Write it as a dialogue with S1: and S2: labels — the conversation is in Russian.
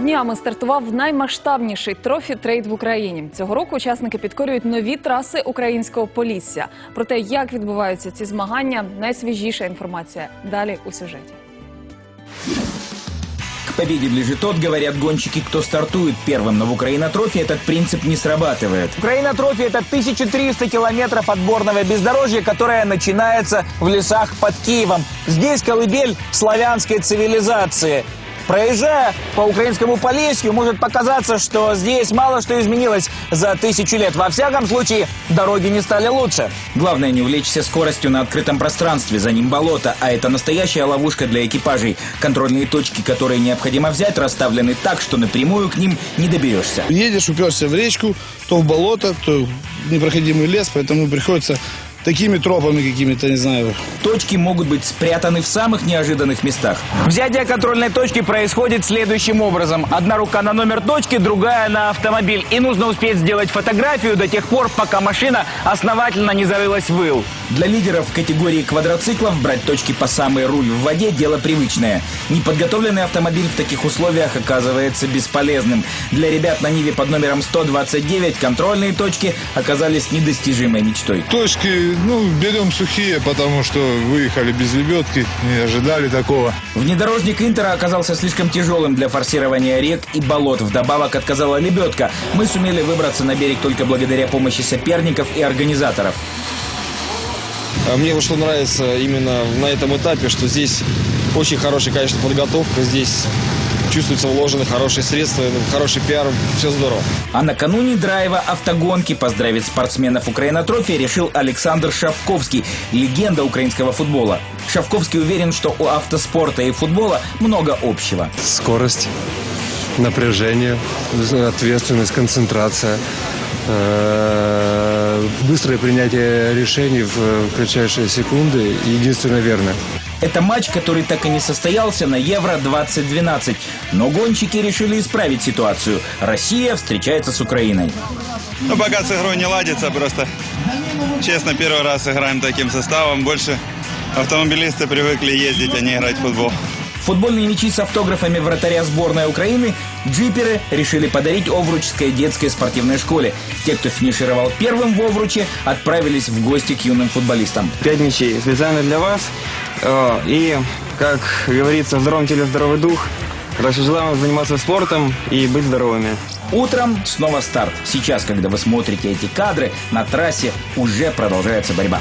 S1: Днями стартував наймасштабніший трофі трейд в Україні. Цього року учасники підкорюють нові траси українського полісся. Про те, як відбуваються ці змагання, найсвіжіша інформація далі у сюжеті.
S2: К победе ближе тот, говорят гонщики, кто стартует первым, но в Украина трофи этот принцип не срабатывает.
S3: Украина трофи это 1300 километров отборного бездорожья, которое начинается в лесах под Киевом. Здесь колыбель славянской цивилизации. Проезжая по украинскому Полесью, может показаться, что здесь мало что изменилось за тысячу лет. Во всяком случае, дороги не стали лучше.
S2: Главное не увлечься скоростью на открытом пространстве, за ним болото, а это настоящая ловушка для экипажей. Контрольные точки, которые необходимо взять, расставлены так, что напрямую к ним не доберешься.
S4: Едешь, уперся в речку, то в болото, то в непроходимый лес, поэтому приходится такими тропами какими-то, не знаю,
S2: Точки могут быть спрятаны в самых неожиданных местах.
S3: Взятие контрольной точки происходит следующим образом. Одна рука на номер точки, другая на автомобиль. И нужно успеть сделать фотографию до тех пор, пока машина основательно не зарылась в ил.
S2: Для лидеров категории квадроциклов брать точки по самый руль в воде – дело привычное. Неподготовленный автомобиль в таких условиях оказывается бесполезным. Для ребят на Ниве под номером 129 контрольные точки оказались недостижимой мечтой.
S5: Точки, ну, берем сухие, потому что выехали без лебедки, не ожидали такого.
S2: Внедорожник Интера оказался слишком тяжелым для форсирования рек и болот. Вдобавок отказала лебедка. Мы сумели выбраться на берег только благодаря помощи соперников и организаторов.
S6: А Мне вот что нравится именно на этом этапе, что здесь очень хорошая, конечно, подготовка, здесь чувствуются вложены хорошие средства, хороший пиар, все здорово.
S2: А накануне драйва автогонки поздравить спортсменов Украина Трофи решил Александр Шавковский, легенда украинского футбола. Шавковский уверен, что у автоспорта и футбола много общего.
S7: скорость, напряжение, ответственность, концентрация, э, быстрое принятие решений в кратчайшие секунды единственно верно.
S2: Это матч, который так и не состоялся на Евро-2012. Но гонщики решили исправить ситуацию. Россия встречается с Украиной.
S8: Ну, пока с игрой не ладится, просто, честно, первый раз играем таким составом. Больше автомобилисты привыкли ездить, а не играть в футбол.
S2: Футбольные мячи с автографами вратаря сборной Украины джиперы решили подарить Овручской детской спортивной школе. Те, кто финишировал первым в Овруче, отправились в гости к юным футболистам.
S9: Пять мячей специально для вас. И, как говорится, в здоровом теле здоровый дух. Короче, желаю вам заниматься спортом и быть здоровыми.
S2: Утром снова старт. Сейчас, когда вы смотрите эти кадры, на трассе уже продолжается борьба.